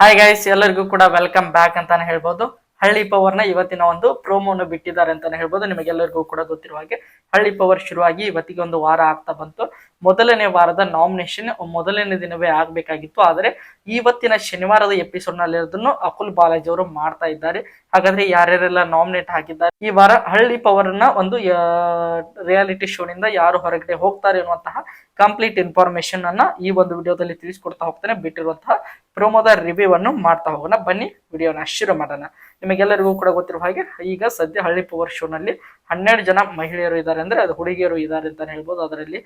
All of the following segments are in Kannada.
ಹಾಯ್ ಗೈಸ್ ಎಲ್ಲರಿಗೂ ಕೂಡ ವೆಲ್ಕಮ್ ಬ್ಯಾಕ್ ಅಂತಾನೆ ಹೇಳ್ಬೋದು. ಹಳ್ಳಿ ಪವರ್ನ ಇವತ್ತಿನ ಒಂದು ಪ್ರೋಮೋನು ಬಿಟ್ಟಿದ್ದಾರೆ ಅಂತಾನೆ ಹೇಳ್ಬೋದು. ನಿಮಗೆಲ್ಲರಿಗೂ ಕೂಡ ಗೊತ್ತಿರುವ ಹಾಗೆ ಹಳ್ಳಿ ಪವರ್ ಶುರುವಾಗಿ ಇವತ್ತಿಗೆ ಒಂದು ವಾರ ಆಗ್ತಾ ಬಂತು. ಮೊದಲನೇ ವಾರದ ನಾಮಿನೇಷನ್ ಮೊದಲನೇ ದಿನವೇ ಆಗ್ಬೇಕಾಗಿತ್ತು. ಆದರೆ ಇವತ್ತಿನ ಶನಿವಾರದ ಎಪಿಸೋಡ್ನಲ್ಲಿ ಇರೋದನ್ನು ಅಕುಲ್ ಬಾಲಾಜಿ ಅವರು ಮಾಡ್ತಾ ಇದ್ದಾರೆ. ಹಾಗಾದ್ರೆ ಯಾರ್ಯಾರೆಲ್ಲ ನಾಮಿನೇಟ್ ಹಾಕಿದ್ದಾರೆ ಈ ವಾರ ಹಳ್ಳಿ ಪವರ್ನ ಒಂದು ರಿಯಾಲಿಟಿ ಶೋ ನಿಂದ ಯಾರು ಹೊರಗಡೆ ಹೋಗ್ತಾರೆ ಅನ್ನುವಂತಹ ಕಂಪ್ಲೀಟ್ ಇನ್ಫಾರ್ಮೇಶನ್ ಅನ್ನ ಈ ಒಂದು ವಿಡಿಯೋದಲ್ಲಿ ತಿಳಿಸ್ಕೊಡ್ತಾ ಹೋಗ್ತಾನೆ. ಬಿಟ್ಟಿರುವಂತಹ ಪ್ರೋಮೋದ ರಿವ್ಯೂ ಅನ್ನು ಮಾಡ್ತಾ ಹೋಗೋಣ. ಬನ್ನಿ, ವಿಡಿಯೋನ ಶುರು ಮಾಡೋಣ. ನಿಮಗೆಲ್ಲರಿಗೂ ಕೂಡ ಗೊತ್ತಿರುವ ಹಾಗೆ, ಈಗ ಸದ್ಯ ಹಳ್ಳಿ ಪವರ್ ಶೋ ನಲ್ಲಿ ಹನ್ನೆರಡು ಜನ ಮಹಿಳೆಯರು ಇದ್ದಾರೆ ಅಂದ್ರೆ ಅದು ಹುಡುಗಿಯರು ಇದ್ದಾರೆ ಅಂತ ಹೇಳ್ಬೋದು. ಅದರಲ್ಲಿ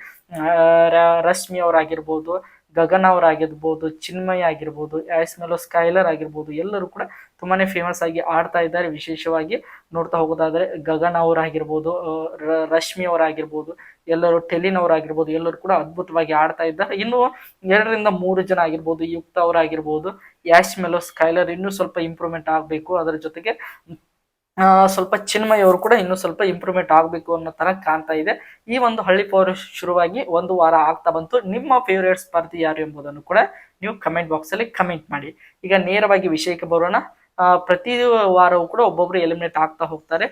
ರಶ್ಮಿ ಅವರಾಗಿರ್ಬೋದು ಗಗನ್ ಅವರಾಗಿರ್ಬೋದು ಚಿನ್ಮಯ್ ಆಗಿರ್ಬೋದು ಆಸ್ಮೆಲೋ ಸ್ಕೈಲರ್ ಆಗಿರ್ಬೋದು, ಎಲ್ಲರೂ ಕೂಡ ತುಂಬಾನೇ ಫೇಮಸ್ ಆಗಿ ಆಡ್ತಾ ಇದ್ದಾರೆ. ವಿಶೇಷವಾಗಿ ನೋಡ್ತಾ ಹೋಗೋದಾದ್ರೆ ಗಗನ್ ಅವರಾಗಿರ್ಬೋದು ರಶ್ಮಿ ಅವರಾಗಿರ್ಬೋದು ಎಲ್ಲರೂ ಟೆಲಿನ್ ಅವರಾಗಿರ್ಬೋದು ಎಲ್ಲರೂ ಕೂಡ ಅದ್ಭುತವಾಗಿ ಆಡ್ತಾ ಇದ್ದಾರೆ. ಇನ್ನು ಎರಡರಿಂದ ಮೂರು ಜನ ಆಗಿರ್ಬೋದು ಯುಕ್ತ ಅವರಾಗಿರ್ಬೋದು ಯಾಶ್ ಮೆಲೋ ಸ್ಕೈಲರ್ ಇನ್ನೂ ಸ್ವಲ್ಪ ಇಂಪ್ರೂವ್ಮೆಂಟ್ ಆಗಬೇಕು. ಅದರ ಜೊತೆಗೆ ಸ್ವಲ್ಪ ಚಿನ್ಮಯ್ ಅವರು ಕೂಡ ಇನ್ನೂ ಸ್ವಲ್ಪ ಇಂಪ್ರೂವ್ಮೆಂಟ್ ಆಗಬೇಕು ಅನ್ನೋ ತರ ಕಾಣ್ತಾ ಇದೆ. ಈ ಒಂದು ಹಳ್ಳಿ ಪವರ್ ಶುರುವಾಗಿ ಒಂದು ವಾರ ಆಗ್ತಾ ಬಂತು. ನಿಮ್ಮ ಫೇವರೇಟ್ ಸ್ಪರ್ಧಿ ಯಾರು ಎಂಬುದನ್ನು ಕೂಡ ನೀವು ಕಮೆಂಟ್ ಬಾಕ್ಸ್ ಅಲ್ಲಿ ಕಮೆಂಟ್ ಮಾಡಿ. ಈಗ ನೇರವಾಗಿ ವಿಷಯಕ್ಕೆ ಬರೋಣ. ಪ್ರತಿ ವಾರವೂ ಕೂಡ ಒಬ್ಬೊಬ್ರು ಎಲಿಮಿನೇಟ್ ಆಗ್ತಾ ಹೋಗ್ತಾರೆ.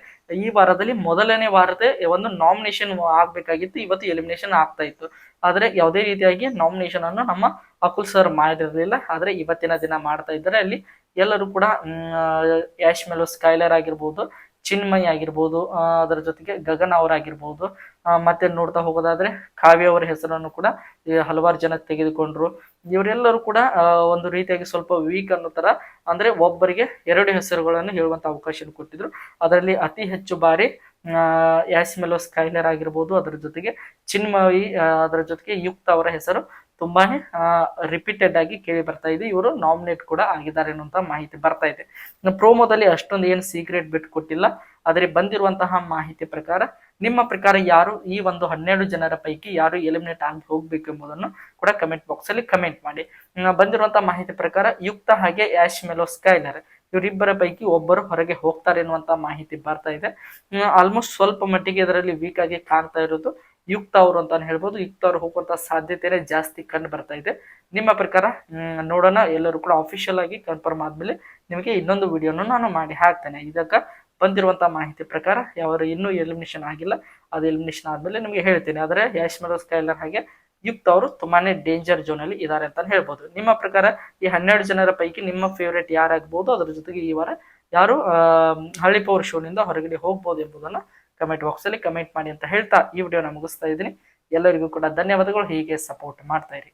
ಈ ವಾರದಲ್ಲಿ ಮೊದಲನೇ ವಾರದ ಒಂದು ನಾಮಿನೇಷನ್ ಆಗ್ಬೇಕಾಗಿತ್ತು. ಇವತ್ತು ಎಲಿಮಿನೇಷನ್ ಆಗ್ತಾ ಇತ್ತು. ಆದ್ರೆ ಯಾವುದೇ ರೀತಿಯಾಗಿ ನಾಮಿನೇಷನ್ ಅನ್ನು ನಮ್ಮ ಅಕುಲ್ ಸರ್ ಮಾಡಿರಲಿಲ್ಲ. ಆದ್ರೆ ಇವತ್ತಿನ ದಿನ ಮಾಡ್ತಾ ಇದ್ದಾರೆ. ಅಲ್ಲಿ ಎಲ್ಲರೂ ಕೂಡ ಯಾಶ್ ಮೆಲೋ ಸ್ಕೈಲರ್ ಆಗಿರ್ಬೋದು, ಚಿನ್ಮಯ್ ಆಗಿರ್ಬೋದು ಅದರ ಜೊತೆಗೆ ಗಗನ್ ಅವರಾಗಿರ್ಬೋದು ಮತ್ತೆ ನೋಡ್ತಾ ಹೋಗೋದಾದ್ರೆ ಕಾವ್ಯ ಅವರ ಹೆಸರನ್ನು ಕೂಡ ಹಲವಾರು ಜನ ತೆಗೆದುಕೊಂಡ್ರು. ಇವರೆಲ್ಲರೂ ಕೂಡ ಒಂದು ರೀತಿಯಾಗಿ ಸ್ವಲ್ಪ ವೀಕ್ ಅನ್ನೋ ತರ, ಅಂದ್ರೆ ಒಬ್ಬರಿಗೆ ಎರಡು ಹೆಸರುಗಳನ್ನು ಹೇಳುವಂತ ಅವಕಾಶ ಕೊಟ್ಟಿದ್ರು. ಅದರಲ್ಲಿ ಅತಿ ಹೆಚ್ಚು ಬಾರಿ ಯಾಸ್ಮೆಲೋ ಸ್ಕೈಲರ್ ಆಗಿರ್ಬೋದು, ಅದರ ಜೊತೆಗೆ ಚಿನ್ಮಯಿ ಅದರ ಜೊತೆಗೆ ಯುಕ್ತ ಅವರ ಹೆಸರು ತುಂಬಾನೇ ರಿಪೀಟೆಡ್ ಆಗಿ ಕೇಳಿ ಬರ್ತಾ ಇದೆ. ಇವರು ನಾಮಿನೇಟ್ ಕೂಡ ಆಗಿದ್ದಾರೆ ಅನ್ನುವಂತ ಮಾಹಿತಿ ಬರ್ತಾ ಇದೆ. ಪ್ರೋಮೋದಲ್ಲಿ ಅಷ್ಟೊಂದು ಏನು ಸೀಕ್ರೆಟ್ ಬಿಟ್ಟು ಕೊಟ್ಟಿಲ್ಲ. ಆದರೆ ಬಂದಿರುವಂತಹ ಮಾಹಿತಿ ಪ್ರಕಾರ ನಿಮ್ಮ ಪ್ರಕಾರ ಯಾರು ಈ ಒಂದು ಹನ್ನೆರಡು ಜನರ ಪೈಕಿ ಯಾರು ಎಲಿಮಿನೇಟ್ ಆಗಿ ಹೋಗ್ಬೇಕು ಎಂಬುದನ್ನು ಕೂಡ ಕಮೆಂಟ್ ಬಾಕ್ಸ್ ಅಲ್ಲಿ ಕಮೆಂಟ್ ಮಾಡಿ. ಬಂದಿರುವಂತಹ ಮಾಹಿತಿ ಪ್ರಕಾರ ಯುಕ್ತ ಹಾಗೆ ಯಾಶ್ ಮೆಲೋ ಸ್ಕೈಲರ್ ಇವರಿಬ್ಬರ ಪೈಕಿ ಒಬ್ಬರು ಹೊರಗೆ ಹೋಗ್ತಾರೆ ಎನ್ನುವಂತ ಮಾಹಿತಿ ಬರ್ತಾ ಇದೆ. ಆಲ್ಮೋಸ್ಟ್ ಸ್ವಲ್ಪ ಮಟ್ಟಿಗೆ ಇದರಲ್ಲಿ ವೀಕ್ ಆಗಿ ಕಾಣ್ತಾ ಇರೋದು ಯುಕ್ತ ಅವರು ಅಂತಾನೆ ಹೇಳ್ಬೋದು. ಯುಕ್ತ ಅವರು ಹೋಗುವಂತ ಸಾಧ್ಯತೆನೇ ಜಾಸ್ತಿ ಕಂಡು ಬರ್ತಾ ಇದೆ. ನಿಮ್ಮ ಪ್ರಕಾರ ನೋಡೋಣ. ಎಲ್ಲರೂ ಕೂಡ ಅಫಿಷಿಯಲ್ ಆಗಿ ಕನ್ಫರ್ಮ್ ಆದ್ಮೇಲೆ ನಿಮಗೆ ಇನ್ನೊಂದು ವಿಡಿಯೋನು ನಾನು ಮಾಡಿ ಹಾಕ್ತೇನೆ. ಇದಕ್ಕೆ ಬಂದಿರುವಂತಹ ಮಾಹಿತಿ ಪ್ರಕಾರ ಯಾರು ಇನ್ನೂ ಎಲಿಮಿನೇಷನ್ ಆಗಿಲ್ಲ. ಅದು ಎಲಿಮಿನೇಷನ್ ಆದ್ಮೇಲೆ ನಿಮಗೆ ಹೇಳ್ತೀನಿ. ಆದರೆ ಯಾಶ್ ಮೆಲೋ ಸ್ಕೈಲರ್ ಹಾಗೆ ಯುಕ್ತ ಅವರು ತುಂಬಾನೇ ಡೇಂಜರ್ ಝೋನ್ ಅಲ್ಲಿ ಇದ್ದಾರೆ ಅಂತ ಹೇಳ್ಬೋದು. ನಿಮ್ಮ ಪ್ರಕಾರ ಈ ಹನ್ನೆರಡು ಜನರ ಪೈಕಿ ನಿಮ್ಮ ಫೇವ್ರೇಟ್ ಯಾರಾಗ್ಬೋದು? ಅದರ ಜೊತೆಗೆ ಈ ವಾರ ಯಾರು ಹಳ್ಳಿ ಪವರ್ ಶೋನಿಂದ ಹೊರಗಡೆ ಹೋಗ್ಬೋದು ಎಂಬುದನ್ನ ಕಮೆಂಟ್ ಬಾಕ್ಸ್ ಅಲ್ಲಿ ಕಮೆಂಟ್ ಮಾಡಿ ಅಂತ ಹೇಳ್ತಾ ಈ ವಿಡಿಯೋನ ಮುಗಿಸ್ತಾ ಇದ್ದೀನಿ. ಎಲ್ಲರಿಗೂ ಕೂಡ ಧನ್ಯವಾದಗಳು. ಹೀಗೆ ಸಪೋರ್ಟ್ ಮಾಡ್ತಾ ಇರಿ.